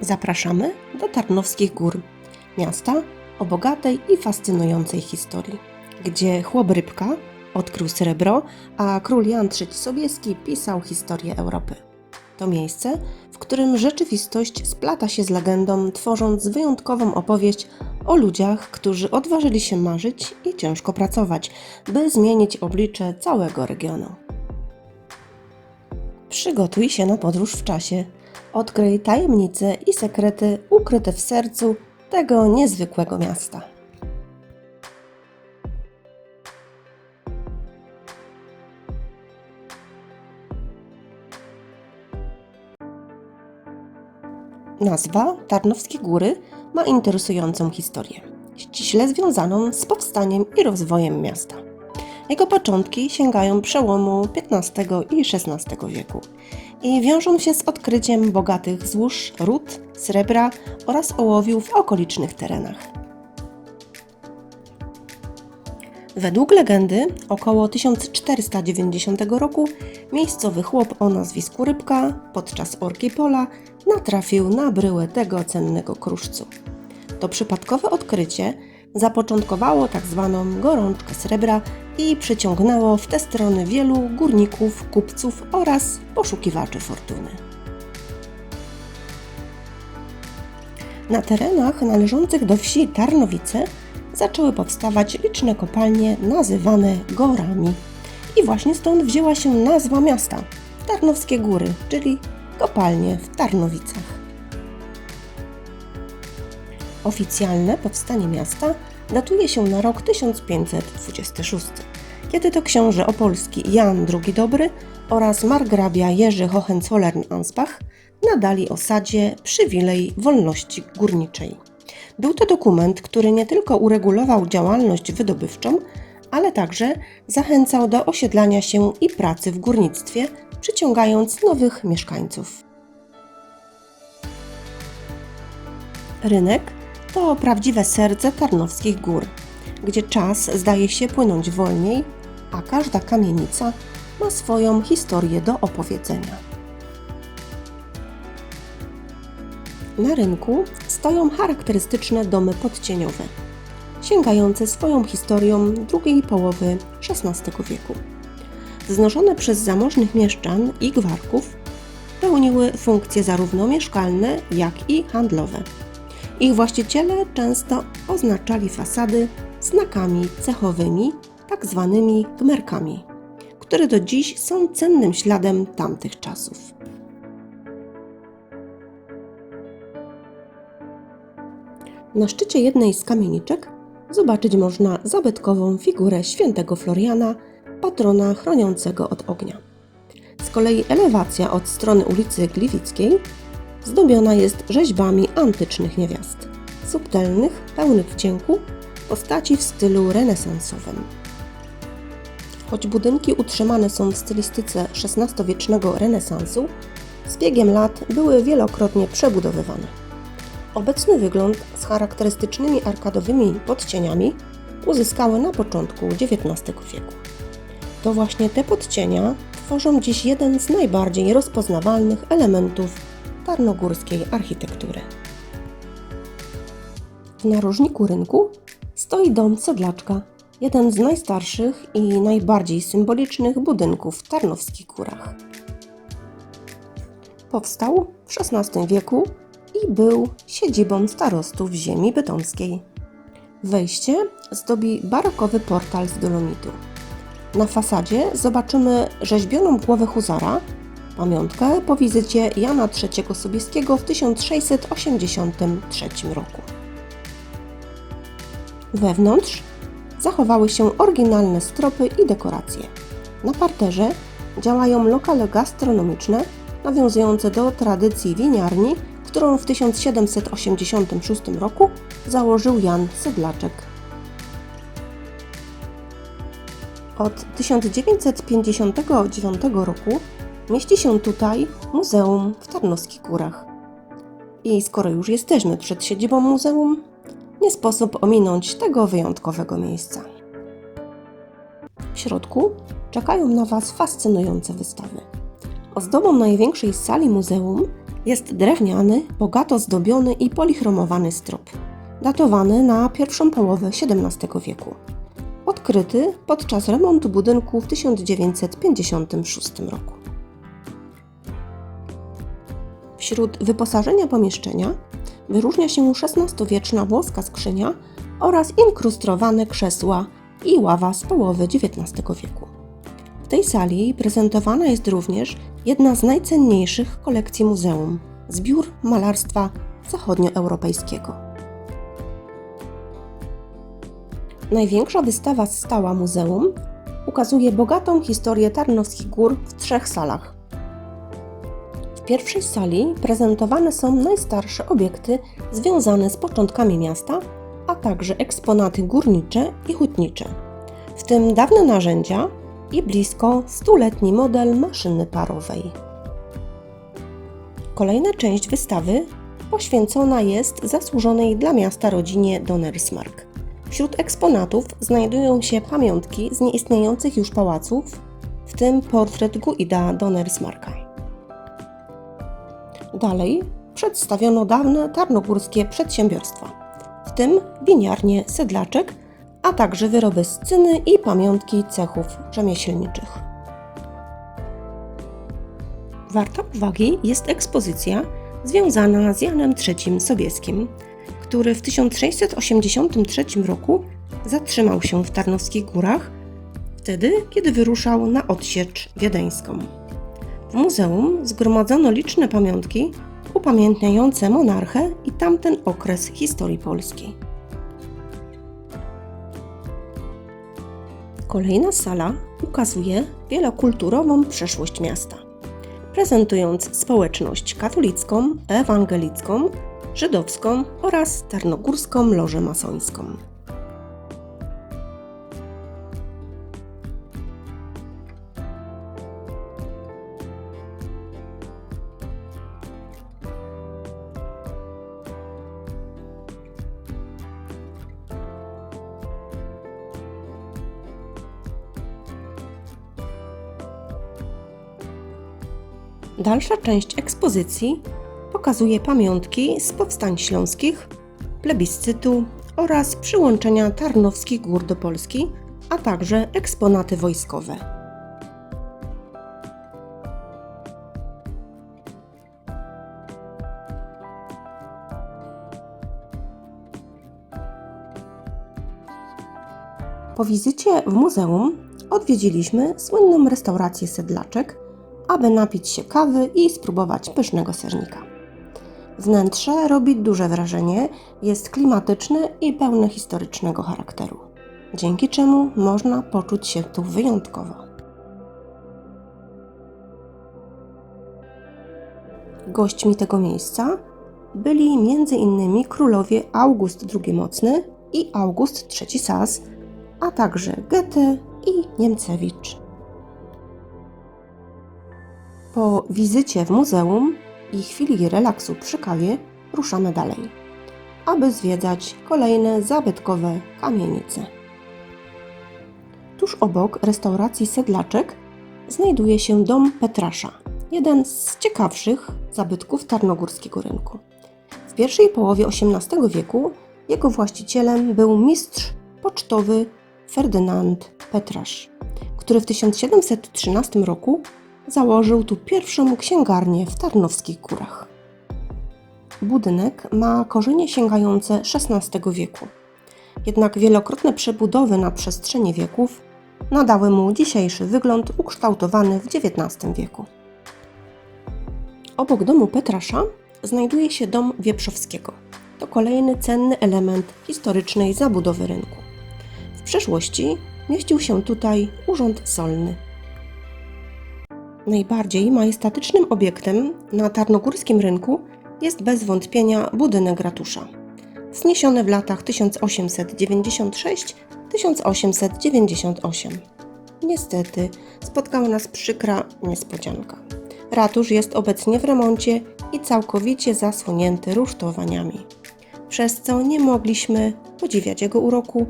Zapraszamy do Tarnowskich Gór, miasta o bogatej i fascynującej historii, gdzie chłop Rybka odkrył srebro, a król Jan III Sobieski pisał historię Europy. To miejsce, w którym rzeczywistość splata się z legendą, tworząc wyjątkową opowieść o ludziach, którzy odważyli się marzyć i ciężko pracować, by zmienić oblicze całego regionu. Przygotuj się na podróż w czasie. Odkryj tajemnice i sekrety ukryte w sercu tego niezwykłego miasta. Nazwa Tarnowskie Góry ma interesującą historię, ściśle związaną z powstaniem i rozwojem miasta. Jego początki sięgają przełomu XV i XVI wieku i wiążą się z odkryciem bogatych złóż ród, srebra oraz ołowiu w okolicznych terenach. Według legendy, około 1490 roku miejscowy chłop o nazwisku Rybka podczas orki pola natrafił na bryłę tego cennego kruszcu. To przypadkowe odkrycie zapoczątkowało tak zwaną gorączkę srebra i przyciągnęło w te strony wielu górników, kupców oraz poszukiwaczy fortuny. Na terenach należących do wsi Tarnowice zaczęły powstawać liczne kopalnie nazywane gorami. I właśnie stąd wzięła się nazwa miasta Tarnowskie Góry, czyli kopalnie w Tarnowicach. Oficjalne powstanie miasta datuje się na rok 1526, kiedy to książę opolski Jan II Dobry oraz margrabia Jerzy Hohenzollern-Ansbach nadali osadzie przywilej wolności górniczej. Był to dokument, który nie tylko uregulował działalność wydobywczą, ale także zachęcał do osiedlania się i pracy w górnictwie, przyciągając nowych mieszkańców. Rynek to prawdziwe serce Tarnowskich Gór, gdzie czas zdaje się płynąć wolniej, a każda kamienica ma swoją historię do opowiedzenia. Na rynku stoją charakterystyczne domy podcieniowe, sięgające swoją historią drugiej połowy XVI wieku. Wznoszone przez zamożnych mieszczan i gwarków, pełniły funkcje zarówno mieszkalne, jak i handlowe. Ich właściciele często oznaczali fasady znakami cechowymi, tak zwanymi gmerkami, które do dziś są cennym śladem tamtych czasów. Na szczycie jednej z kamieniczek zobaczyć można zabytkową figurę świętego Floriana, patrona chroniącego od ognia. Z kolei elewacja od strony ulicy Gliwickiej zdobiona jest rzeźbami antycznych niewiast, subtelnych, pełnych wdzięku, postaci w stylu renesansowym. Choć budynki utrzymane są w stylistyce XVI-wiecznego renesansu, z biegiem lat były wielokrotnie przebudowywane. Obecny wygląd z charakterystycznymi arkadowymi podcieniami uzyskały na początku XIX wieku. To właśnie te podcienia tworzą dziś jeden z najbardziej rozpoznawalnych elementów tarnogórskiej architektury. W narożniku rynku stoi dom Sedlaczka, jeden z najstarszych i najbardziej symbolicznych budynków w Tarnowskich Górach. Powstał w XVI wieku i był siedzibą starostów ziemi bytomskiej. Wejście zdobi barokowy portal z dolomitu. Na fasadzie zobaczymy rzeźbioną głowę huzara, pamiątkę po wizycie Jana III Sobieskiego w 1683 roku. Wewnątrz zachowały się oryginalne stropy i dekoracje. Na parterze działają lokale gastronomiczne nawiązujące do tradycji winiarni, którą w 1786 roku założył Jan Sedlaczek. Od 1959 roku mieści się tutaj Muzeum w Tarnowskich Górach. I skoro już jesteśmy przed siedzibą muzeum, nie sposób ominąć tego wyjątkowego miejsca. W środku czekają na Was fascynujące wystawy. Ozdobą największej sali muzeum Jest drewniany, bogato zdobiony i polichromowany strop, datowany na pierwszą połowę XVII wieku. Odkryty podczas remontu budynku w 1956 roku. Wśród wyposażenia pomieszczenia wyróżnia się XVI-wieczna włoska skrzynia oraz inkrustrowane krzesła i ława z połowy XIX wieku. W tej sali prezentowana jest również jedna z najcenniejszych kolekcji muzeum zbiór malarstwa zachodnioeuropejskiego. Największa wystawa stała muzeum ukazuje bogatą historię Tarnowskich Gór w trzech salach. Pierwszej sali prezentowane są najstarsze obiekty związane z początkami miasta, a także eksponaty górnicze i hutnicze, w tym dawne narzędzia i blisko stuletni model maszyny parowej. Kolejna część wystawy poświęcona jest zasłużonej dla miasta rodzinie Donnersmarck. Wśród eksponatów znajdują się pamiątki z nieistniejących już pałaców, w tym portret Guida Donnersmarcka. Dalej przedstawiono dawne tarnogórskie przedsiębiorstwa, w tym winiarnię Sedlaczek, a także wyroby z cyny i pamiątki cechów rzemieślniczych. Warta uwagi jest ekspozycja związana z Janem III Sobieskim, który w 1683 roku zatrzymał się w Tarnowskich Górach, wtedy kiedy wyruszał na odsiecz wiedeńską. Muzeum zgromadzono liczne pamiątki upamiętniające monarchę i tamten okres historii Polski. Kolejna sala ukazuje wielokulturową przeszłość miasta, prezentując społeczność katolicką, ewangelicką, żydowską oraz tarnogórską lożę masońską. Dalsza część ekspozycji pokazuje pamiątki z powstań śląskich, plebiscytu oraz przyłączenia Tarnowskich Gór do Polski, a także eksponaty wojskowe. Po wizycie w muzeum odwiedziliśmy słynną restaurację Sedlaczek, aby napić się kawy i spróbować pysznego sernika. Wnętrze robi duże wrażenie, jest klimatyczne i pełne historycznego charakteru, dzięki czemu można poczuć się tu wyjątkowo. Gośćmi tego miejsca byli m.in. królowie August II Mocny i August III Sas, a także Goethe i Niemcewicz. Po wizycie w muzeum i chwili relaksu przy kawie ruszamy dalej, aby zwiedzać kolejne zabytkowe kamienice. Tuż obok restauracji Sedlaczek znajduje się dom Petrasza, jeden z ciekawszych zabytków tarnogórskiego rynku. W pierwszej połowie XVIII wieku jego właścicielem był mistrz pocztowy Ferdynand Petrasz, który w 1713 roku założył tu pierwszą księgarnię w Tarnowskich Górach. Budynek ma korzenie sięgające XVI wieku, jednak wielokrotne przebudowy na przestrzeni wieków nadały mu dzisiejszy wygląd ukształtowany w XIX wieku. Obok domu Petrasza znajduje się dom Wieprzowskiego. To kolejny cenny element historycznej zabudowy rynku. W przeszłości mieścił się tutaj urząd solny. Najbardziej majestatycznym obiektem na tarnogórskim rynku jest bez wątpienia budynek ratusza. Wzniesiony w latach 1896-1898. Niestety spotkała nas przykra niespodzianka. Ratusz jest obecnie w remoncie i całkowicie zasłonięty rusztowaniami, przez co nie mogliśmy podziwiać jego uroku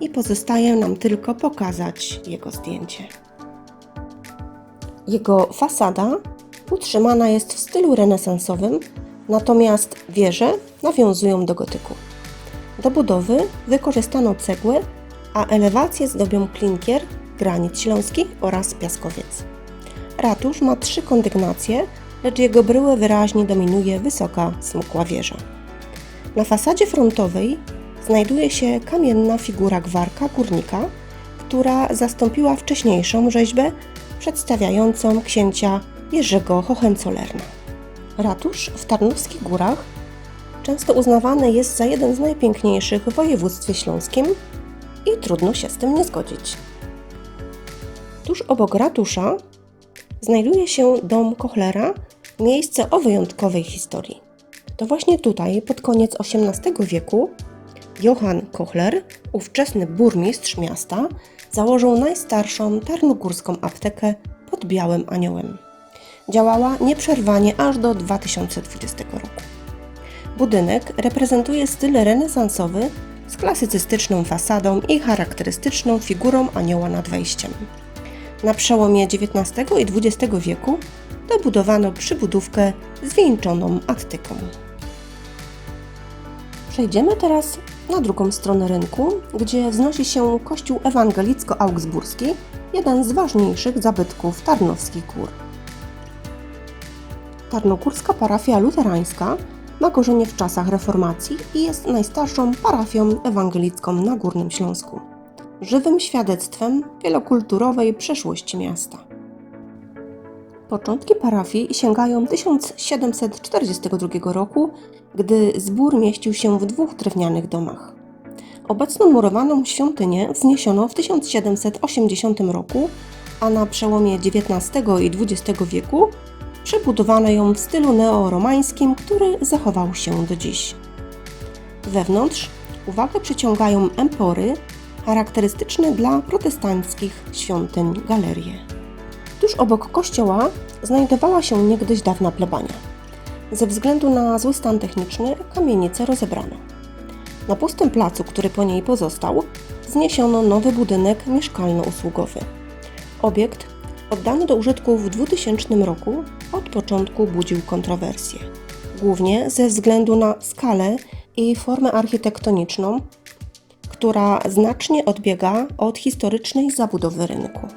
i pozostaje nam tylko pokazać jego zdjęcie. Jego fasada utrzymana jest w stylu renesansowym, natomiast wieże nawiązują do gotyku. Do budowy wykorzystano cegłę, a elewację zdobią klinkier, granit śląski oraz piaskowiec. Ratusz ma trzy kondygnacje, lecz jego bryłę wyraźnie dominuje wysoka, smukła wieża. Na fasadzie frontowej znajduje się kamienna figura gwarka górnika, która zastąpiła wcześniejszą rzeźbę przedstawiającą księcia Jerzego Hohenzollerna. Ratusz w Tarnowskich Górach często uznawany jest za jeden z najpiękniejszych w województwie śląskim i trudno się z tym nie zgodzić. Tuż obok ratusza znajduje się dom Kochlera, miejsce o wyjątkowej historii. To właśnie tutaj, pod koniec XVIII wieku, Johann Kochler, ówczesny burmistrz miasta, założył najstarszą tarnogórską aptekę pod Białym Aniołem. Działała nieprzerwanie aż do 2020 roku. Budynek reprezentuje styl renesansowy z klasycystyczną fasadą i charakterystyczną figurą anioła nad wejściem. Na przełomie XIX i XX wieku dobudowano przybudówkę zwieńczoną attyką. Przejdziemy teraz na drugą stronę rynku, gdzie wznosi się kościół ewangelicko-augsburski, jeden z ważniejszych zabytków Tarnowskich Gór. Tarnogórska parafia luterańska ma korzenie w czasach reformacji i jest najstarszą parafią ewangelicką na Górnym Śląsku. Żywym świadectwem wielokulturowej przeszłości miasta. Początki parafii sięgają 1742 roku, gdy zbór mieścił się w dwóch drewnianych domach. Obecną murowaną świątynię wzniesiono w 1780 roku, a na przełomie XIX i XX wieku przebudowano ją w stylu neoromańskim, który zachował się do dziś. Wewnątrz uwagę przyciągają empory, charakterystyczne dla protestanckich świątyń galerie. Tuż obok kościoła znajdowała się niegdyś dawna plebania. Ze względu na zły stan techniczny kamienicę rozebrano. Na pustym placu, który po niej pozostał, zniesiono nowy budynek mieszkalno-usługowy. Obiekt, oddany do użytku w 2000 roku, od początku budził kontrowersje. Głównie ze względu na skalę i formę architektoniczną, która znacznie odbiega od historycznej zabudowy rynku.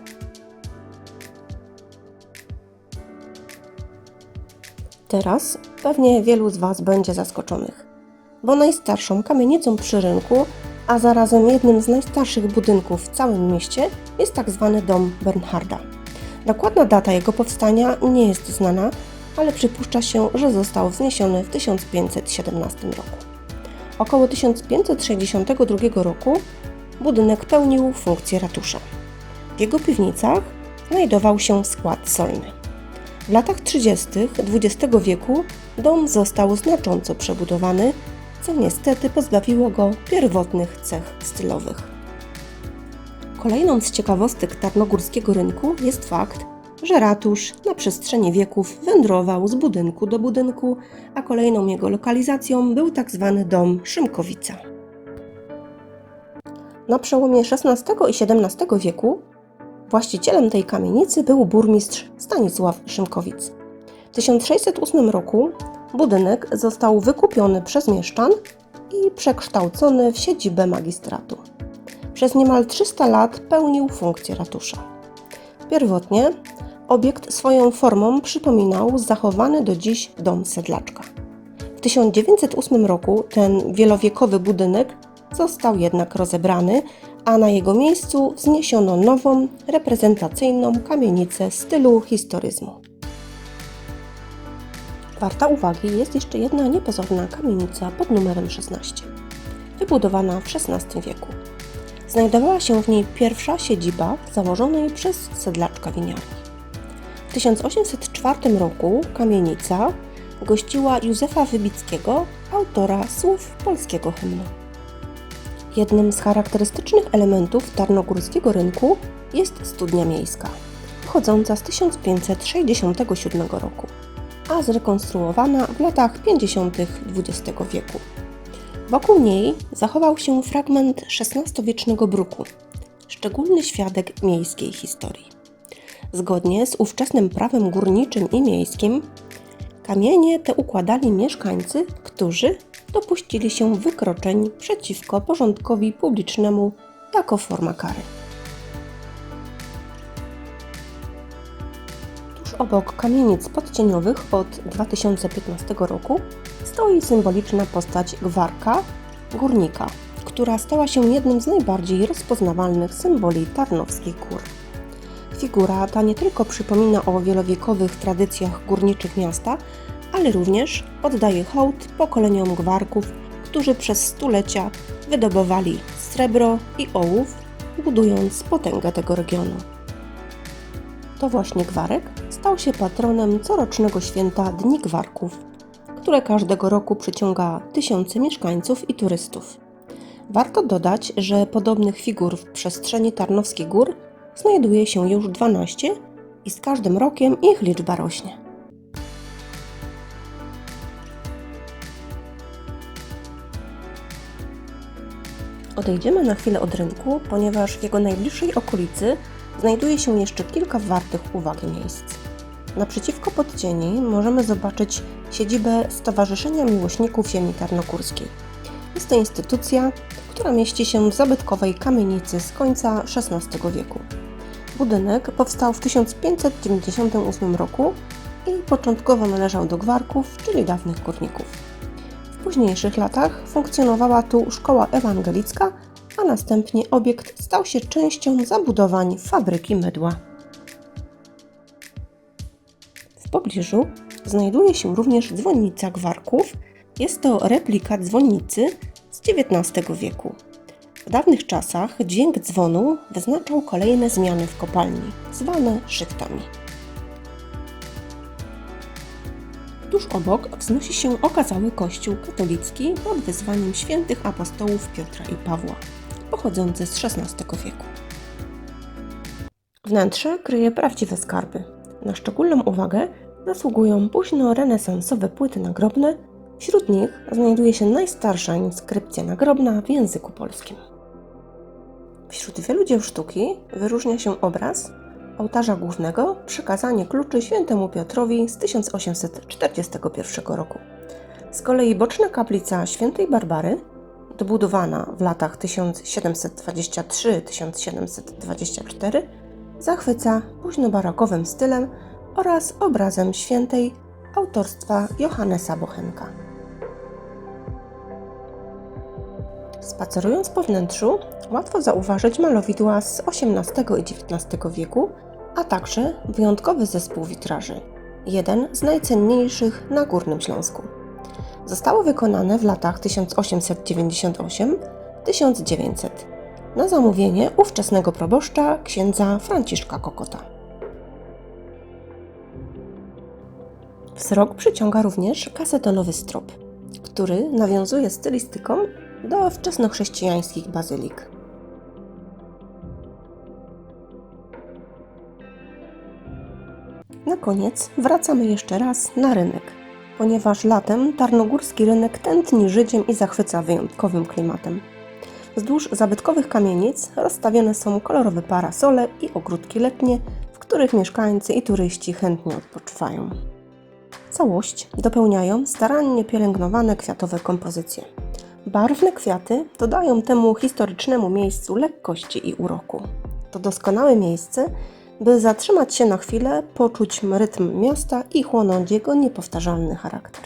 Teraz pewnie wielu z Was będzie zaskoczonych, bo najstarszą kamienicą przy rynku, a zarazem jednym z najstarszych budynków w całym mieście jest tak zwany dom Bernharda. Dokładna data jego powstania nie jest znana, ale przypuszcza się, że został wzniesiony w 1517 roku. Około 1562 roku budynek pełnił funkcję ratusza. W jego piwnicach znajdował się skład solny. W latach 30. XX wieku dom został znacząco przebudowany, co niestety pozbawiło go pierwotnych cech stylowych. Kolejną z ciekawostek tarnogórskiego rynku jest fakt, że ratusz na przestrzeni wieków wędrował z budynku do budynku, a kolejną jego lokalizacją był tzw. dom Szymkowica. Na przełomie XVI i XVII wieku Właścicielem tej kamienicy był burmistrz Stanisław Szymkowic. W 1608 roku budynek został wykupiony przez mieszczan i przekształcony w siedzibę magistratu. Przez niemal 300 lat pełnił funkcję ratusza. Pierwotnie obiekt swoją formą przypominał zachowany do dziś dom sedlaczka. W 1908 roku ten wielowiekowy budynek został jednak rozebrany, a na jego miejscu wzniesiono nową, reprezentacyjną kamienicę stylu historyzmu. Warta uwagi jest jeszcze jedna niepozorna kamienica pod numerem 16, wybudowana w XVI wieku. Znajdowała się w niej pierwsza siedziba założonej przez sedlaczka winiarni. W 1804 roku kamienica gościła Józefa Wybickiego, autora słów polskiego hymnu. Jednym z charakterystycznych elementów tarnogórskiego rynku jest studnia miejska, pochodząca z 1567 roku, a zrekonstruowana w latach 50. XX wieku. Wokół niej zachował się fragment XVI-wiecznego bruku, szczególny świadek miejskiej historii. Zgodnie z ówczesnym prawem górniczym i miejskim, kamienie te układali mieszkańcy, którzy dopuścili się wykroczeń przeciwko porządkowi publicznemu jako forma kary. Tuż obok kamienic podcieniowych od 2015 roku stoi symboliczna postać gwarka, górnika, która stała się jednym z najbardziej rozpoznawalnych symboli tarnowskich gór. Figura ta nie tylko przypomina o wielowiekowych tradycjach górniczych miasta, ale również oddaje hołd pokoleniom gwarków, którzy przez stulecia wydobywali srebro i ołów, budując potęgę tego regionu. To właśnie Gwarek stał się patronem corocznego święta Dni Gwarków, które każdego roku przyciąga tysiące mieszkańców i turystów. Warto dodać, że podobnych figur w przestrzeni Tarnowskich Gór znajduje się już 12 i z każdym rokiem ich liczba rośnie. Odejdziemy na chwilę od rynku, ponieważ w jego najbliższej okolicy znajduje się jeszcze kilka wartych uwagi miejsc. Naprzeciwko Podcieni możemy zobaczyć siedzibę Stowarzyszenia Miłośników Ziemi Tarnogórskiej. Jest to instytucja, która mieści się w zabytkowej kamienicy z końca XVI wieku. Budynek powstał w 1598 roku i początkowo należał do gwarków, czyli dawnych górników. W późniejszych latach funkcjonowała tu szkoła ewangelicka, a następnie obiekt stał się częścią zabudowań fabryki mydła. W pobliżu znajduje się również dzwonnica gwarków. Jest to replika dzwonnicy z XIX wieku. W dawnych czasach dźwięk dzwonu wyznaczał kolejne zmiany w kopalni, zwane szychtami. Tuż obok wznosi się okazały kościół katolicki pod wyzwaniem świętych apostołów Piotra i Pawła, pochodzący z XVI wieku. Wnętrze kryje prawdziwe skarby. Na szczególną uwagę zasługują późno-renesansowe płyty nagrobne. Wśród nich znajduje się najstarsza inskrypcja nagrobna w języku polskim. Wśród wielu dzieł sztuki wyróżnia się obraz ołtarza głównego Przekazanie kluczy świętemu Piotrowi z 1841 roku. Z kolei boczna kaplica świętej Barbary, dobudowana w latach 1723-1724, zachwyca późnobarokowym stylem oraz obrazem świętej autorstwa Johannesa Bochenka. Spacerując po wnętrzu, łatwo zauważyć malowidła z XVIII i XIX wieku, a także wyjątkowy zespół witraży, jeden z najcenniejszych na Górnym Śląsku. Zostało wykonane w latach 1898-1900 na zamówienie ówczesnego proboszcza księdza Franciszka Kokota. Wzrok przyciąga również kasetonowy strop, który nawiązuje stylistyką do wczesnochrześcijańskich bazylik. Na koniec wracamy jeszcze raz na rynek, ponieważ latem tarnogórski rynek tętni życiem i zachwyca wyjątkowym klimatem. Wzdłuż zabytkowych kamienic rozstawione są kolorowe parasole i ogródki letnie, w których mieszkańcy i turyści chętnie odpoczywają. Całość dopełniają starannie pielęgnowane kwiatowe kompozycje. Barwne kwiaty dodają temu historycznemu miejscu lekkości i uroku. To doskonałe miejsce, by zatrzymać się na chwilę, poczuć rytm miasta i chłonąć jego niepowtarzalny charakter.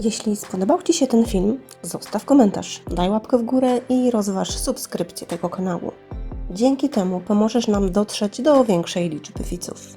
Jeśli spodobał Ci się ten film, zostaw komentarz, daj łapkę w górę i rozważ subskrypcję tego kanału. Dzięki temu pomożesz nam dotrzeć do większej liczby widzów.